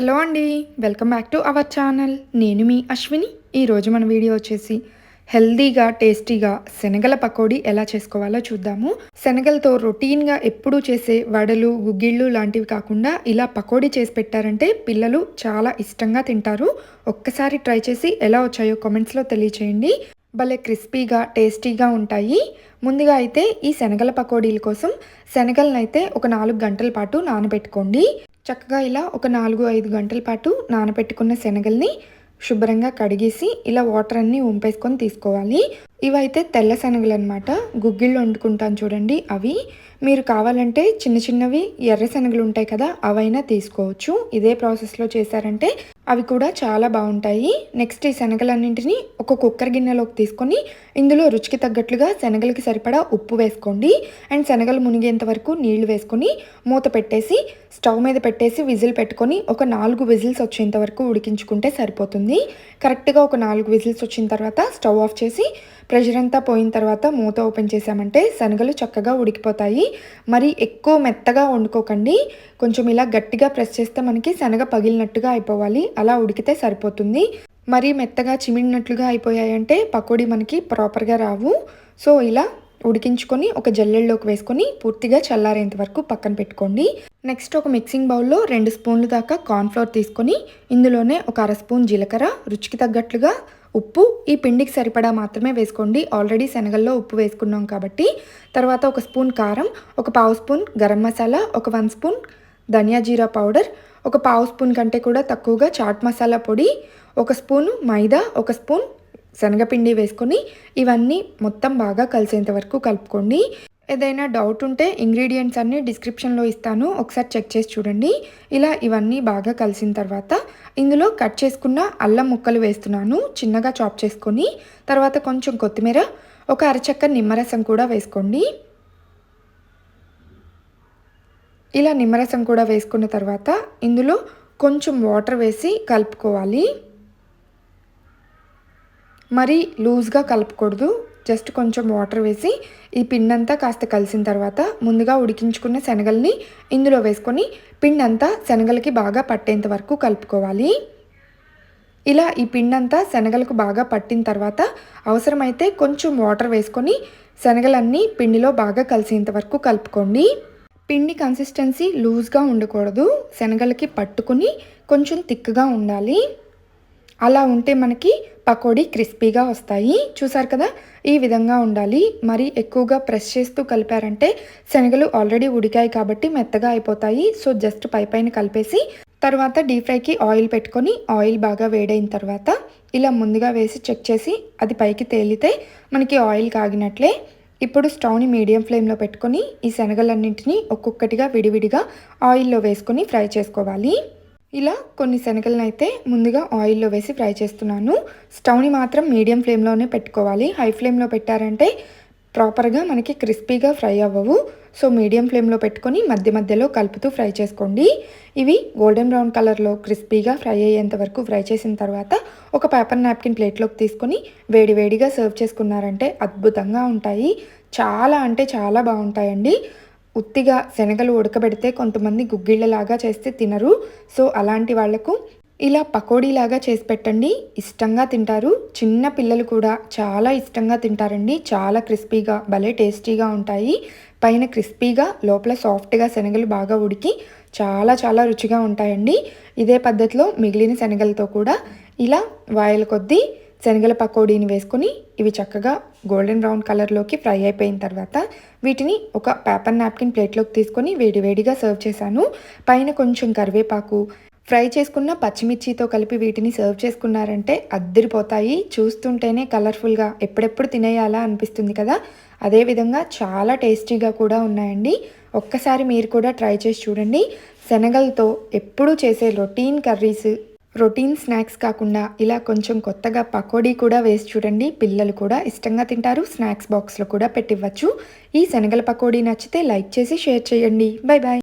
Hello అండి welcome back to our channel. నేను మీ అశ్విని. ఈరోజు మన వీడియో వచ్చేసి హెల్దీగా టేస్టీగా శనగల పకోడీ ఎలా చేసుకోవాలో చూద్దాము. శనగలతో రొటీన్గా ఎప్పుడూ చేసే వడలు గుగ్గిళ్ళు లాంటివి కాకుండా ఇలా పకోడీ చేసి పెట్టారంటే పిల్లలు చాలా ఇష్టంగా తింటారు. ఒక్కసారి ట్రై చేసి ఎలా వచ్చాయో కామెంట్స్లో తెలియచేయండి. భలే క్రిస్పీగా టేస్టీగా ఉంటాయి. ముందుగా అయితే ఈ శనగల పకోడీల కోసం శనగలను అయితే ఒక నాలుగు గంటల పాటు నానబెట్టుకోండి. చక్కగా ఇలా ఒక నాలుగు ఐదు గంటల పాటు నానబెట్టుకున్న శనగల్ని శుభ్రంగా కడిగేసి ఇలా వాటర్ అన్నీ ఉంపేసుకొని తీసుకోవాలి. ఇవైతే తెల్ల శనగలు అనమాట గుగ్గిళ్ళు వండుకుంటాను చూడండి అవి. మీరు కావాలంటే చిన్న చిన్నవి ఎర్ర శనగలు ఉంటాయి కదా అవైనా తీసుకోవచ్చు. ఇదే ప్రాసెస్లో చేశారంటే అవి కూడా చాలా బాగుంటాయి. నెక్స్ట్ ఈ శనగలన్నింటినీ ఒక కుక్కర్ గిన్నెలోకి తీసుకొని ఇందులో రుచికి తగ్గట్లుగా శనగలకి సరిపడా ఉప్పు వేసుకోండి. అండ్ శనగలు మునిగేంత వరకు నీళ్ళు వేసుకొని మూత పెట్టేసి స్టవ్ మీద పెట్టేసి విజిల్ పెట్టుకొని ఒక నాలుగు విజిల్స్ వచ్చేంత వరకు ఉడికించుకుంటే సరిపోతుంది. కరెక్ట్గా ఒక నాలుగు విజిల్స్ వచ్చిన తర్వాత స్టవ్ ఆఫ్ చేసి ప్రెషర్ అంతా పోయిన తర్వాత మూత ఓపెన్ చేసామంటే శనగలు చక్కగా ఉడికిపోతాయి. మరి ఎక్కువ మెత్తగా వండుకోకండి. కొంచెం ఇలా గట్టిగా ప్రెస్ చేస్తే మనకి శనగ పగిలినట్టుగా అయిపోవాలి. అలా ఉడికితే సరిపోతుంది. మరీ మెత్తగా చిమిడినట్లుగా అయిపోయాయంటే పకోడీ మనకి ప్రాపర్గా రావు. సో ఇలా ఉడికించుకొని ఒక జల్లెల్లోకి వేసుకొని పూర్తిగా చల్లారేంత వరకు పక్కన పెట్టుకోండి. నెక్స్ట్ ఒక మిక్సింగ్ బౌల్లో రెండు స్పూన్లు దాకా కార్న్ఫ్లోర్ తీసుకొని ఇందులోనే ఒక అర స్పూన్ జీలకర్ర రుచికి తగ్గట్లుగా ఉప్పు ఈ పిండికి సరిపడా మాత్రమే వేసుకోండి. ఆల్రెడీ శనగల్లో ఉప్పు వేసుకున్నాం కాబట్టి. తర్వాత ఒక స్పూన్ కారం ఒక పావు స్పూన్ గరం మసాలా ఒక వన్ స్పూన్ ధనియా జీరా పౌడర్ ఒక పావు స్పూన్ కంటే కూడా తక్కువగా చాట్ మసాలా పొడి ఒక స్పూను మైదా ఒక స్పూన్ శనగపిండి వేసుకొని ఇవన్నీ మొత్తం బాగా కలిసేంత వరకు కలుపుకోండి. ఏదైనా డౌట్ ఉంటే ఇంగ్రీడియంట్స్ అన్నీ డిస్క్రిప్షన్లో ఇస్తాను. ఒకసారి చెక్ చేసి చూడండి. ఇలా ఇవన్నీ బాగా కలిసిన తర్వాత ఇందులో కట్ చేసుకున్న అల్లం ముక్కలు వేస్తున్నాను. చిన్నగా చాప్ చేసుకొని తర్వాత కొంచెం కొత్తిమీర ఒక అరచక్క నిమ్మరసం కూడా వేసుకోండి. ఇలా నిమ్మరసం కూడా వేసుకున్న తర్వాత ఇందులో కొంచెం వాటర్ వేసి కలుపుకోవాలి. మరీ లూజ్గా కలపకూడదు. జస్ట్ కొంచెం వాటర్ వేసి ఈ పిండి అంతా కాస్త కలిసిన తర్వాత ముందుగా ఉడికించుకున్న శనగల్ని ఇందులో వేసుకొని పిండి అంతా శనగలకి బాగా పట్టేంత వరకు కలుపుకోవాలి. ఇలా ఈ పిండి అంతా శనగలకు బాగా పట్టిన తర్వాత అవసరమైతే కొంచెం వాటర్ వేసుకొని శనగలన్నీ పిండిలో బాగా కలిసేంత వరకు కలుపుకోండి. పిండి కన్సిస్టెన్సీ లూజ్గా ఉండకూడదు. శనగలకి పట్టుకుని కొంచెం తిక్కుగా ఉండాలి. అలా ఉంటే మనకి పకోడీ క్రిస్పీగా వస్తాయి. చూసారు కదా? ఈ విధంగా ఉండాలి. మరి ఎక్కువగా ప్రెస్ చేస్తూ కలిపారంటే శనగలు ఆల్రెడీ ఉడికాయి కాబట్టి మెత్తగా అయిపోతాయి. సో జస్ట్ పై పైన కలిపేసి తర్వాత డీప్ ఫ్రైకి ఆయిల్ పెట్టుకొని ఆయిల్ బాగా వేడైన తర్వాత ఇలా ముందుగా వేసి చెక్ చేసి అది పైకి తేలితే మనకి ఆయిల్ కాగినట్లే. ఇప్పుడు స్టవ్ని మీడియం ఫ్లేమ్లో పెట్టుకొని ఈ శనగలన్నింటినీ ఒక్కొక్కటిగా విడివిడిగా ఆయిల్లో వేసుకొని ఫ్రై చేసుకోవాలి. ఇలా కొన్ని శనగలను అయితే ముందుగా ఆయిల్లో వేసి ఫ్రై చేస్తున్నాను. స్టవ్ని మాత్రం మీడియం ఫ్లేమ్లోనే పెట్టుకోవాలి. హై ఫ్లేమ్లో పెట్టారంటే ప్రాపర్గా మనకి క్రిస్పీగా ఫ్రై అవ్వవు. సో మీడియం ఫ్లేమ్లో పెట్టుకొని మధ్య మధ్యలో కలుపుతూ ఫ్రై చేసుకోండి. ఇవి గోల్డెన్ బ్రౌన్ కలర్లో క్రిస్పీగా ఫ్రై అయ్యేంత వరకు ఫ్రై చేసిన తర్వాత ఒక పేపర్ నాప్కిన్ ప్లేట్లోకి తీసుకొని వేడివేడిగా సర్వ్ చేసుకున్నారంటే అద్భుతంగా ఉంటాయి. చాలా అంటే చాలా బాగుంటాయండి. ఉత్తిగా శనగలు ఉడకబెడితే కొంతమంది గుగ్గిళ్ళలాగా చేస్తే తినరు. సో అలాంటి వాళ్ళకు ఇలా పకోడీలాగా చేసి పెట్టండి. ఇష్టంగా తింటారు. చిన్న పిల్లలు కూడా చాలా ఇష్టంగా తింటారండి. చాలా క్రిస్పీగా భలే టేస్టీగా ఉంటాయి. పైన క్రిస్పీగా లోపల సాఫ్ట్గా శనగలు బాగా ఉడికి చాలా చాలా రుచిగా ఉంటాయండి. ఇదే పద్ధతిలో మిగిలిన శనగలతో కూడా ఇలా వాయిల కొద్దీ శనగల పకోడీని వేసుకొని ఇవి చక్కగా గోల్డెన్ బ్రౌన్ కలర్లోకి ఫ్రై అయిపోయిన తర్వాత వీటిని ఒక పేపర్ నాప్కిన్ ప్లేట్లోకి తీసుకొని వేడివేడిగా సర్వ్ చేశాను. పైన కొంచెం కరివేపాకు ఫ్రై చేసుకున్న పచ్చిమిర్చితో కలిపి వీటిని సర్వ్ చేసుకున్నారంటే అద్దరిపోతాయి. చూస్తుంటేనే కలర్ఫుల్గా ఎప్పుడెప్పుడు తినేయాలా అనిపిస్తుంది కదా. అదేవిధంగా చాలా టేస్టీగా కూడా ఉన్నాయండి. ఒక్కసారి మీరు కూడా ట్రై చేసి చూడండి. శనగలతో ఎప్పుడూ చేసే రొటీన్ కర్రీస్ రొటీన్ స్నాక్స్ కాకుండా ఇలా కొంచెం కొత్తగా పకోడీ కూడా వేసి చూడండి. పిల్లలు కూడా ఇష్టంగా తింటారు. స్నాక్స్ బాక్స్లో కూడా పెట్టివ్వచ్చు. ఈ శనగల పకోడీ నచ్చితే లైక్ చేసి షేర్ చేయండి. Bye bye